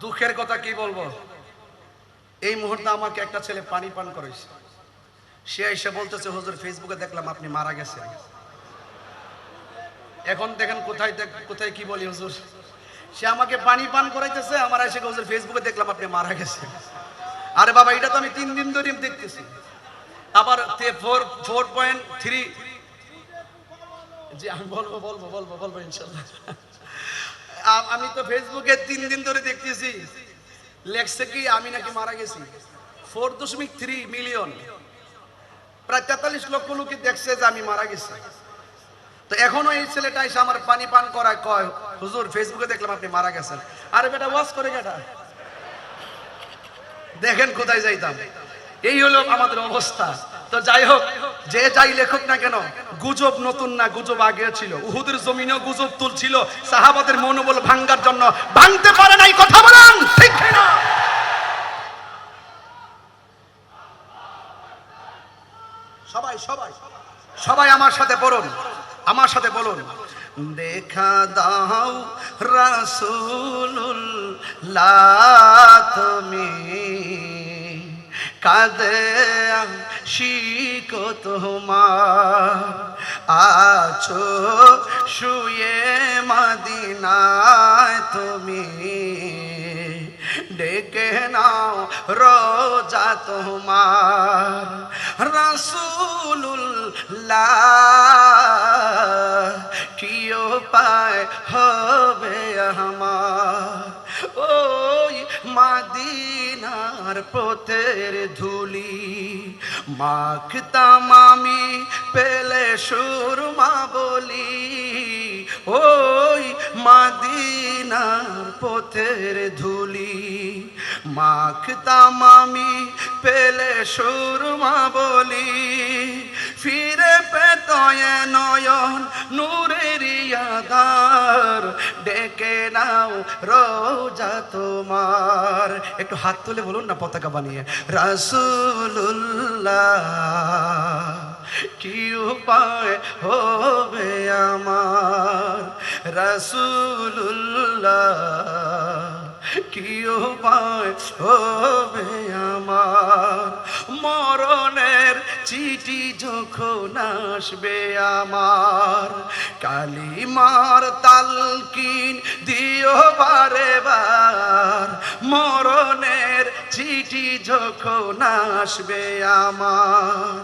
দুঃখের কথা কি বলব? এই মুহূর্তে আমাকে একটা ছেলে পানি পান করেছে। সে এসে বলতেছে, হুজুর ফেসবুকে দেখলাম আপনি মারা গেছেন। এখন দেখেন কোথায় দেখ- কোথায় কি বলি, হুজুর? সে আমাকে পানি পান করাইতেছে, আমার এসে হুজুর ফেসবুকে দেখলাম আপনি মারা গেছেন। আরে বাবা, এটা তো আমি তিন দিন ধরে দেখতেছি। আবার four four point three G, আমি বলব বলব বলব বলব ইনশাল্লাহ। আমি তো ফেসবুকে তিন দিন ধরে দেখতেছি। লেখছে কি, আমি নাকি মারা গেছি। ফোর দশমিক থ্রি মিলিয়ন। প্রায় তেতাল্লিশ লক্ষ লোকে দেখছে যে আমি মারা গেছি। তো এখনও এই ছেলেটা এসে আমার পানি পান করায় কয়, হুজুর, ফেসবুকে দেখলাম আপনি মারা গেছেন। আরে বেটা ওয়াশ করে গেটা দেখেন কোথায় যাইতাম। এই হলো আমাদের অবস্থা। তো যাই হোক, যে যাই লেখক না কেন গুজব নতুন না গুজব আগে ছিল। উহুদের জমিনেও গুজব তুলছিল। সাহাবাদের মনোবল ভাঙ্গার জন্য। ভাঙতে পারে নাই, কথা বলেন, ঠিক না সবাই সবাই সবাই আমার সাথে বলুন আমার সাথে বলুন। দেখা দাও রাসূলুল্লাহ তুমি কাদে শিকো তোমার আছো শুয়ে মদিনায় তুমি ডেকে নাও রোজা তোমার রসুল্লাহ কি উপায় হবে আমার? ওই মাদিনার পথের ধুলি। মাখতাম আমি পেলে সুরমা বলি। ওই মাদিনার পথের ধুলি। মাখতাম আমি পেলে সুরমা বলি। ফিরে পেতয় নয়ন নূরের আধার। ডেকে নাও রোজা তোমার। একটু হাত তুলে বলুন না পতাকা বানিয়ে। রাসূলুল্লাহ, কি উপায় হবে আমার? রাসূলুল্লাহ কি হবে আমার? মরণের চিঠি যখন আসবে আমার, কালিমার তালকিন দিও বারে বার। মরণের চিঠি যখন আসবে আমার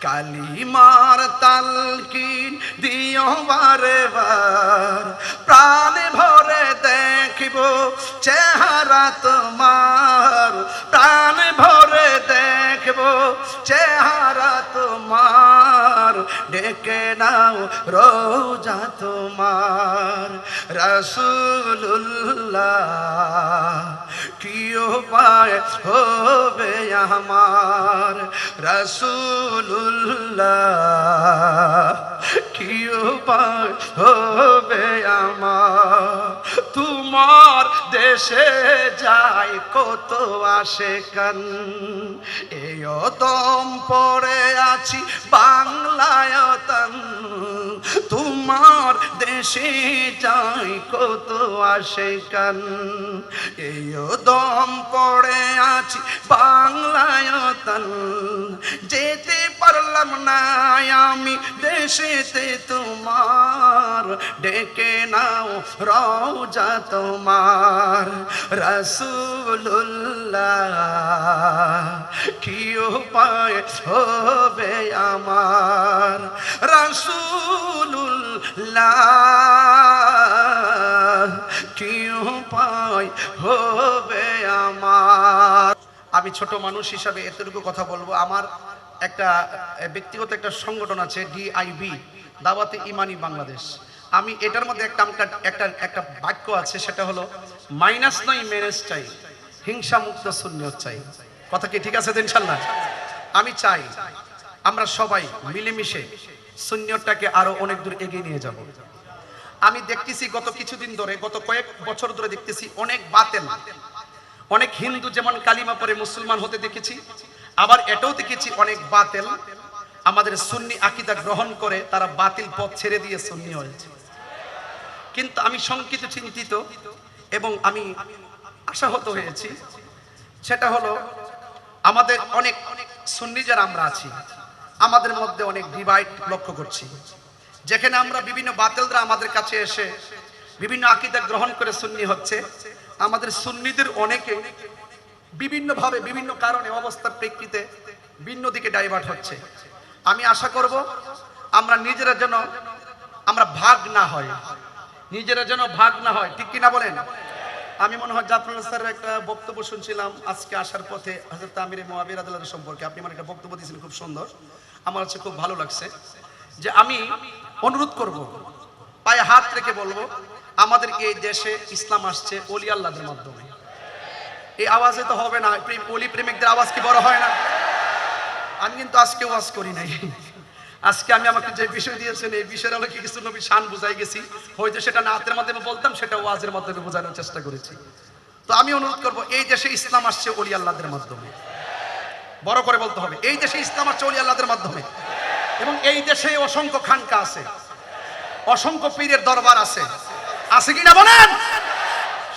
কালিমার তালকিন দিও বারে বার। প্রাণ ভরে দেখিব চেহারা তোমার। প্রাণ ভরে দেখব চেহারা তোমার। ডেকে নাও রোজা তোমার। রসুল্লাহ কি উপায় হবে আমার রসুল্লাহ কি উপায় হবে আমার। তোমার দেশে যাই কত আসে কান এই দম পড়ে আছি বাংলায় তোমার দেশে যাই কত আসে কান। এই দম পড়ে আছি বাংলায় তান যেতে পারলাম না আমি দেশেতে তোমার। ডেকে নাও রওজা তোমার। রসুল্লাহ কি উপায় হবে আমার? আমার? আমি ছোট মানুষ হিসাবে এতটুকু কথা বলব। আমার একটা ব্যক্তিগত একটা সংগঠন আছে, ডিআইবি, দাওয়াতে ইমানি বাংলাদেশ। আমি এটার মধ্যে একটা একটা একটা বাক্য আছে, সেটা হলো, মাইনাস নয় মেনেজ চাই। হিংসা মুক্ত শূন্য চাই। কথা কি ঠিক আছে ইনশাল্লাহ? আমি চাই, আমরা সবাই মিলেমিশে শূন্যটাকে আরও অনেক দূর এগিয়ে নিয়ে যাব। আমি দেখতেছি গত কিছুদিন ধরে, গত কয়েক বছর ধরে দেখতেছি অনেক বাতেল। অনেক হিন্দু যেমন কালিমা পরে মুসলমান হতে দেখেছি, আবার এটাও দেখেছি অনেক বাতেল। আমাদের সুন্নি আকিদা গ্রহণ করে তারা বাতিল পথ ছেড়ে দিয়ে সুন্নি হয়েছে। কিন্তু আমি শঙ্কিত, চিন্তিত এবং আমি আশাহত হয়েছি। সেটা হলো, আমাদের অনেক সুন্নি যারা আমরা আছি আমাদের মধ্যে অনেক ডিভাইড লক্ষ্য করছি। যেখানে আমরা বিভিন্ন বাতিলরা আমাদের কাছে এসে বিভিন্ন আকিদা গ্রহণ করে সুন্নি হচ্ছে। আমাদের সুন্নিদের অনেকে বিভিন্নভাবে বিভিন্ন কারণে অবস্থার প্রেক্ষিতে ভিন্ন দিকে ডাইভার্ট হচ্ছে। আমি আশা করব আমরা নিজেরা যেন আমরা ভাগ না হয়। নিজেরা যেন ভাগ না হয়। ঠিক কিনা বলেন? আমি মনে হয় জাফরুল স্যারের একটা বক্তব্য শুনছিলাম আজকে আসার পথে হজরত আমির মহাবীর আদালতের সম্পর্কে। আপনি আমার একটা বক্তব্য দিয়েছেন, খুব সুন্দর। আমার হচ্ছে খুব ভালো লাগছে যে আমি অনুরোধ করব, পায়ে হাত রেখে বলব, আমাদেরকে এই দেশে ইসলাম আসছে অলি আল্লাহদের মাধ্যমে। এই আওয়াজে তো হবে না, প্রেম অলি প্রেমিকদের আওয়াজ কি বড় হয় না? আমি কিন্তু আজকে ওয়াজ করি নাই। আজকে আমি আমাকে যে বিষয় দিয়েছেন, এই বিষয়ের আলোকে কিছু নবী শান বুঝাই গেছি। হয়তো সেটা নাতের মাধ্যমে বলতাম, সেটা ওয়াজের মাধ্যমে বোঝানোর চেষ্টা করেছি। তো আমি অনুরোধ করব, এই দেশে ইসলাম আসছে অলি আল্লাহদের মাধ্যমে। বড় করে বলতে হবে, এই দেশে ইসলাম আসছে অলি আল্লাহদের মাধ্যমে। এবং এই দেশে অসংখ্য খানকা আছে, অসংখ্য পীরের দরবার আছে। আছে কিনা বলেন?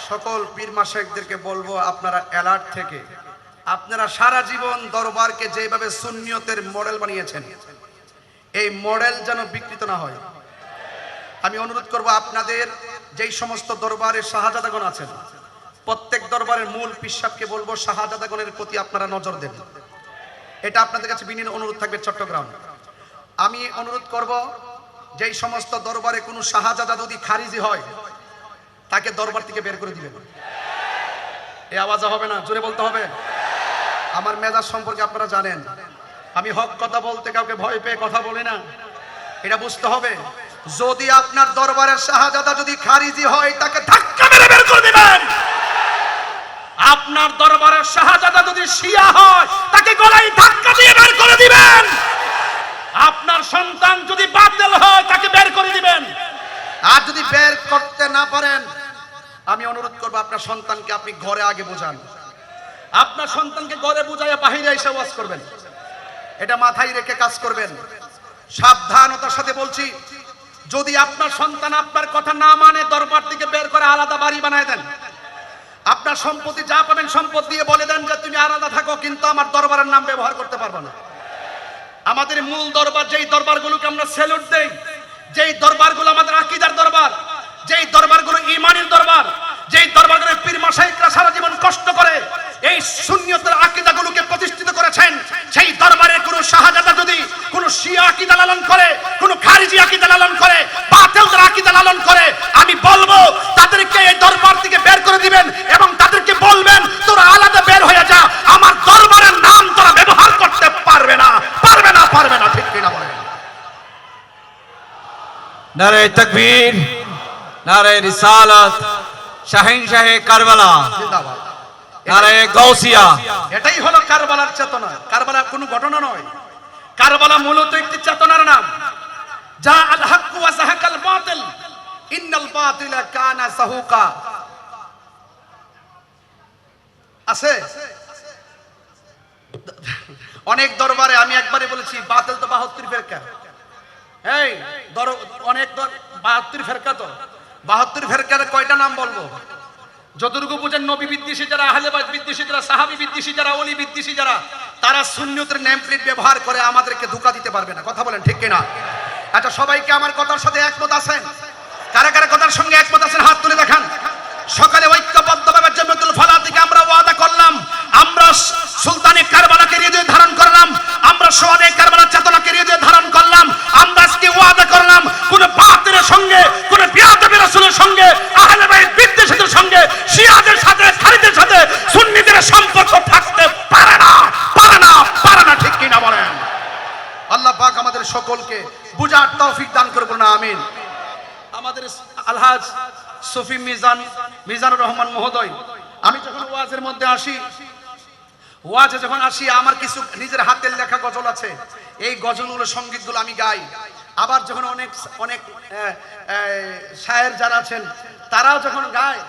সকল পীর মাসাইকদেরকে বলব, আপনারা অ্যালার্ট থেকে, আপনারা সারা জীবন দরবারকে যেভাবে সুন্নিয়তের মডেল বানিয়েছেন এই মডেল যেন বিকৃত না হয়। আমি অনুরোধ করব আপনাদের যেই সমস্ত দরবারে শাহজাদাগণ আছেন, প্রত্যেক দরবারের মূল পিসাবকে বলব, শাহজাদাগণের প্রতি আপনারা নজর দেন। এটা আপনাদের কাছে বিনীত অনুরোধ থাকবে চট্টগ্রাম। আমি অনুরোধ করব, যেই সমস্ত দরবারে কোনো শাহজাদা যদি খারিজি হয়, তাকে দরবার থেকে বের করে দিবেন। এই আওয়াজ হবে না? জোরে বলতে হবে? আমার মেজাজ সম্পর্কে আপনারা জানেন। আমি হক কথা বলতে কাউকে ভয় পেয়ে কথা বলি না। এটা বুঝতে হবে। যদি আপনার দরবারের শাহজাদা যদি খারিজি হয়, তাকে ধাক্কা মেরে বের করে দিবেন। আপনার দরবারের শাহজাদা যদি শিয়া হয়, তাকে গলায় ধাক্কা দিয়ে বের করে দিবেন। আপনার সন্তান যদি বাতিল হয়, তাকে বের করে দিবেন। আর যদি বের করতে না পারেন, আমি অনুরোধ করব আপনার সন্তানকে আপনি ঘরে আগে বোঝান। আপনার সন্তানকে ঘরে বুঝাইয়া বাহিরে এসে ওয়াজ করবেন। এটা মাথায় রেখে কাজ করবেন। সাবধানতার সাথে বলছি, যদি আপনার সন্তান আপনার কথা না মানে দরবার থেকে বের করে আলাদা বাড়ি বানায় দেন। আপনার সম্পত্তি যা পাবেন সম্পদ দিয়ে বলে দেন যে, তুমি আলাদা থাকো, কিন্তু আমার দরবারের নাম ব্যবহার করতে পারব না। আমাদের মূল দরবার, যেই দরবারগুলোকে আমরা স্যালুট দেই, যেই দরবারগুলো আমাদের আকিদার দরবার, যেই দরবারগুলো ইমানের দরবার যেই দরবারগুলো পীর মাসাইকরা সারা জীবন কষ্ট করে এই শূন্যতার আকিদাগুলোকে প্রতিষ্ঠিত করেছেন সেই দরবারে কোনো শাহজাদা যদি কোনো শিয়া আকিদা লালন করে কোনো খারিজি আকিদা লালন করে বাতিলদের আকিদা লালন করে আমি বলব তাদেরকে এই দরবার থেকে বের করে দিবেন এবং তাদেরকে বলবেন তোরা আলাদা বের হয়ে যা আমার দরবারের নাম তোরা ব্যবহার করতে পারবে না পারবে না পারবে না ঠিক কিনা বলেন নারে তকবীর নারে রিসালাত শাহিন শাহে কারবালা জিন্দাবাদ। নারে গৌসিয়া এটাই হলো কারবালার চেতনা। কারবালা কোনো ঘটনা নয়। কারবালা মূলত একটি চেতনার নাম। যা আল হাক্কু ওয়া সাহাকাল বাতিল। ইন্নাল বাতিলা কানা সাহুকা। আছে? অনেক দরবারে আমি একবারে বলেছি বাতিল তো বাহাত্তর ফেরকা। এই দর অনেক বাহাত্তর ফেরকা তো। বাহাত্তর ফেরকার কয়টা নাম বলব? যতটুকু বুঝেন, নবী বিদ্বেষী যারা আহলেবাদ বিদ্বেষী যারা, সাহাবি বিদ্বেষী যারা, অলি বিদ্বেষী যারা, তারা শূন্যতের নেম প্লেট ব্যবহার করে আমাদেরকে ধোকা দিতে পারবে না। কথা বলেন ঠিক কিনা? আচ্ছা সবাইকে আমার কথার সাথে একমত আছেন? কারা কারা কথার সঙ্গে একমত আছেন? হাত তুলে দেখান। সকালে ঐক্যবদ্ধভাবে জমিতুল ফালা থেকে আমরা ওয়াদা করলাম, আমরা সুলতানে কারবালাকে হৃদয়ে ধারণ করলাম আমরা সোয়াদে কারবালার চেতনাকে হৃদয়ে ধারণ করলাম আমরা আজকে ওয়াদা করলাম কোন বাতিলের সঙ্গে কোন বিয়াদবি রাসূলের সঙ্গে আহলে বাইত বিদ্বেষীদের সঙ্গে শিয়াদের সাথে খারিদের সাথে সুন্নিদের সম্পর্ক থাকতে পারে না পারে না পারে না ঠিক কিনা বলেন আল্লাহ পাক আমাদের সকলকে বুঝার তৌফিক দান করব না আমিন আমাদের আলহাজ সফি মিজান, মিজানুর রহমান মহোদয়, আমি যখন ওয়াজের মধ্যে আসি, ওয়াজে যখন আসি, আমার কিছু নিজের হাতের লেখা গজল আছে। এই গজলগুলো, সঙ্গীতগুলো আমি গাই। আবার যখন অনেক অনেক শায়ের যারা আছেন, তারাও যখন গায়,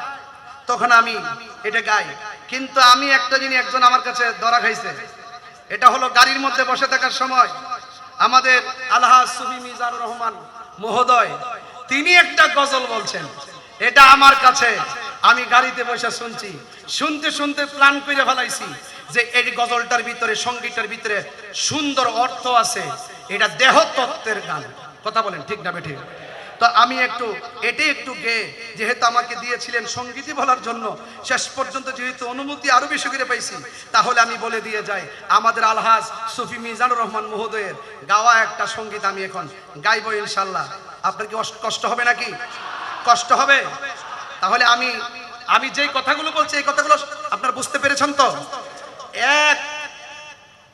তখন আমি এটা গাই। কিন্তু আমি একটা জিনিস একজন আমার কাছে ধরা খাইছে। এটা হলো গাড়ির মধ্যে বসে থাকার সময়। আমাদের আলহাজ সুবি মিজানুর রহমান মহোদয়, তিনি একটা গজল বলছেন। এটা আমার কাছে। আমি গাড়িতে বসে শুনছি। শুনতে শুনতে প্ল্যান করে ফেলাইছি যে এই গজলটার ভিতরে সঙ্গীতটার ভিতরে সুন্দর অর্থ আছে। এটা দেহ তত্ত্বের গান। কথা বলেন, ঠিক না বেঠিক তো আমি একটু এটি একটু গে, যেহেতু আমাকে দিয়েছিলেন সঙ্গীতই বলার জন্য, শেষ পর্যন্ত যেহেতু অনুমতি আরও বেশি করে পাইছি, তাহলে আমি বলে দিয়ে যাই। আমাদের আলহাজ সুফি মিজানুর রহমান মহোদয়ের গাওয়া একটা সংগীত আমি এখন গাইবো ইনশাল্লাহ। আপনার কি কষ্ট হবে নাকি? কষ্ট হবে। তাহলে আমি আমি যেই কথাগুলো বলছি এই কথাগুলো আপনারা বুঝতে পেরেছেন তো? এক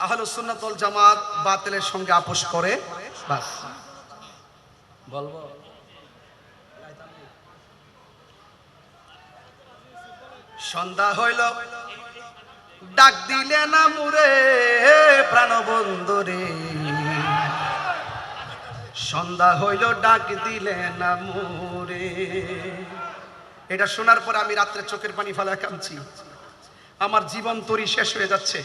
আহলে সুন্নাতুল জামাত বাতিলের সঙ্গে আপোষ করে। বাস। বলব? সন্ধ্যা হইল ডাক দিলে না মুরে প্রাণবন্ধু রে। সন্ধ্যা হইল ডাক দিলে না মুরে। এটা শোনার পর আমি রাত্রে চোখের পানি ফেলা কাঁদছি। আমার জীবন তরি শেষ হয়ে যাচ্ছে।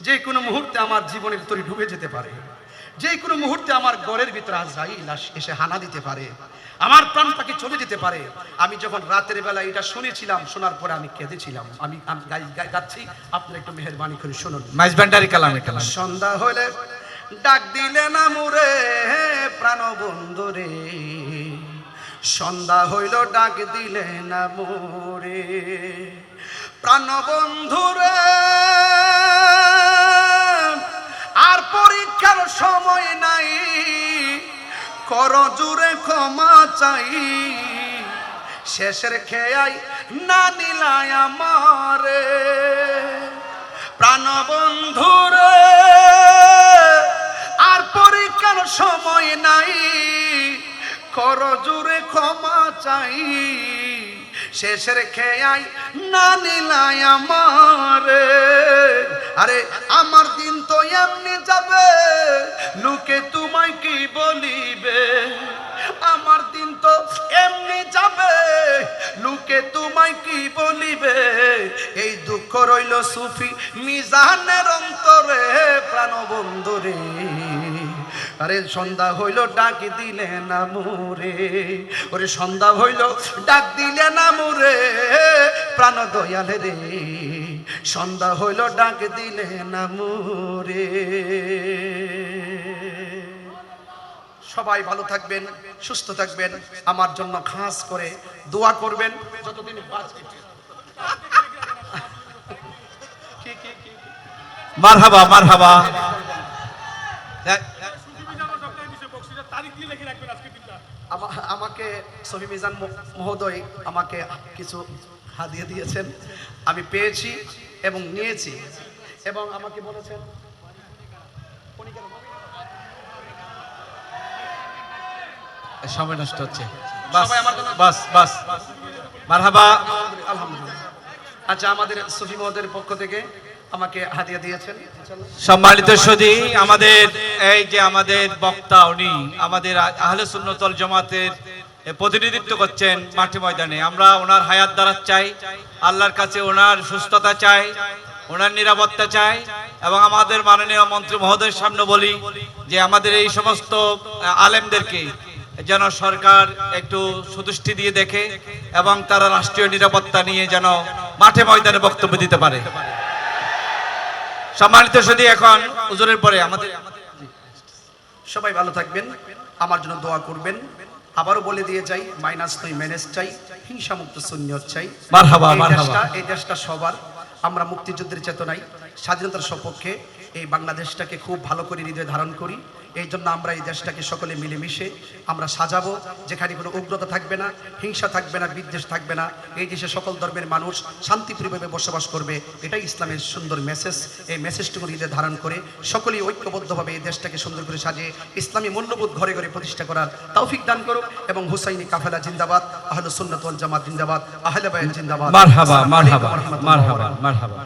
যে কোনো মুহূর্তে আমার জীবনের তরি ডুবে যেতে পারে। যে কোনো মুহূর্তে আমার গড়ের ভিতরে আজরাইল এসে হানা দিতে পারে। আমার প্রাণ পাখি চলে যেতে পারে। আমি যখন রাতের বেলা এটা শুনেছিলাম শোনার পরে আমি কেঁদেছিলাম। আমি গাই- গাই- গাচ্ছি। আপনারা একটু মেহরবানি করে শুনুন। মাইজবান্ডারি কালামে কালাম। সন্ধ্যা হলে ডাক দিলে না মুরে প্রাণ বন্ধুরে সন্ধ্যা হইল, ডাক দিলে না মোরে। প্রাণ বন্ধুরে আর পরীক্ষার সময় নাই। কর জুড়ে ক্ষমা চাই, শেষের খেয়াই না নিলায় আমারে। প্রাণবন্ধুরে চাই, শেষের খেয়াই না নিলাই আমারে। আরে, আমার দিন তো এমনি যাবে, লোকে তোমায় কি বলিবে? আমার দিন তো এমনি যাবে, লোকে তোমায় কি বলিবে? এই দুঃখ রইল সুফি মিজানের অন্তরে প্রাণবন্ধুরে আরে সন্ধ্যা হইল, ডাক দিলে না মোরে। ওরে সন্ধ্যা হইল, ডাক দিলে না মোরে। প্রাণ দয়ালে রে, সন্ধ্যা হইল, ডাক দিলে না মোরে। সবাই ভালো থাকবেন, সুস্থ থাকবেন, আমার জন্য খাস করে দোয়া করবেন। যতদিন বাঁচি কি কি কি মারহাবা মারহাবা আমা- আমাকে সহি মিজান মহোদয় আমাকে কিছু হাদিয়ে দিয়েছেন। আমি পেয়েছি এবং নিয়েছি। এবং আমাকে বলেছেন সময় নষ্ট হচ্ছে। বাস বাস। বাস। মারহাবা। আলহামদুলিল্লাহ। আচ্ছা আমাদের সফি মহোদয়ের পক্ষ থেকে আমাকে হাদিয়া দিয়েছেন সম্মানিত সুদী, আমাদের এই যে আমাদের বক্তা, উনি আমাদের আহলে সুন্নতল জমাতের প্রতিনিধিত্ব করছেন মাঠে ময়দানে। আমরা ওনার হায়াত দ্বারা চাই, আল্লাহর কাছে ওনার সুস্থতা চাই, ওনার নিরাপত্তা চাই, এবং আমাদের মাননীয় মন্ত্রী মহোদয়ের সামনে বলি যে আমাদের এই সমস্ত আলেমদেরকে যেন সরকার একটু সুদৃষ্টি দিয়ে দেখে, এবং তারা রাষ্ট্রীয় নিরাপত্তা নিয়ে যেন মাঠে ময়দানে বক্তব্য দিতে পারে। সম্মানিত সদি এখন হুজুরের পরে আমাদের সবাই ভালো থাকবেন আমার জন্য দোয়া করবেন। আবারও বলে দিয়ে যাই মাইনাস নই ম্যানেজ চাই হিংসামুক্ত শূন্য চাই। এই দেশটা সবার। আমরা মুক্তিযুদ্ধের চেতনায় স্বাধীনতার সপক্ষে এই বাংলাদেশটাকে খুব ভালো করে হৃদয়ে ধারণ করি। এই জন্য আমরা এই দেশটাকে সকলে মিলেমিশে আমরা সাজাবো যেখানে কোনো উগ্রতা থাকবে না হিংসা থাকবে না বিদ্বেষ থাকবে না। এই দেশে সকল ধর্মের মানুষ শান্তিপ্রিয়ভাবে বসবাস করবে। এটাই ইসলামের সুন্দর মেসেজ এই মেসেজটুকু হৃদয়ে ধারণ করে সকলেই ঐক্যবদ্ধভাবে এই দেশটাকে সুন্দর করে সাজিয়ে ইসলামী মূল্যবোধ ঘরে ঘরে প্রতিষ্ঠা করার তৌফিক দান করুক এবং হুসাইনি কাফেলা জিন্দাবাদ আহলে সুন্নাত ওয়াল জামাত জিন্দাবাদ আহলে বায়াত জিন্দাবাদ। মারহাবা মারহাবা মারহাবা মারহাবা।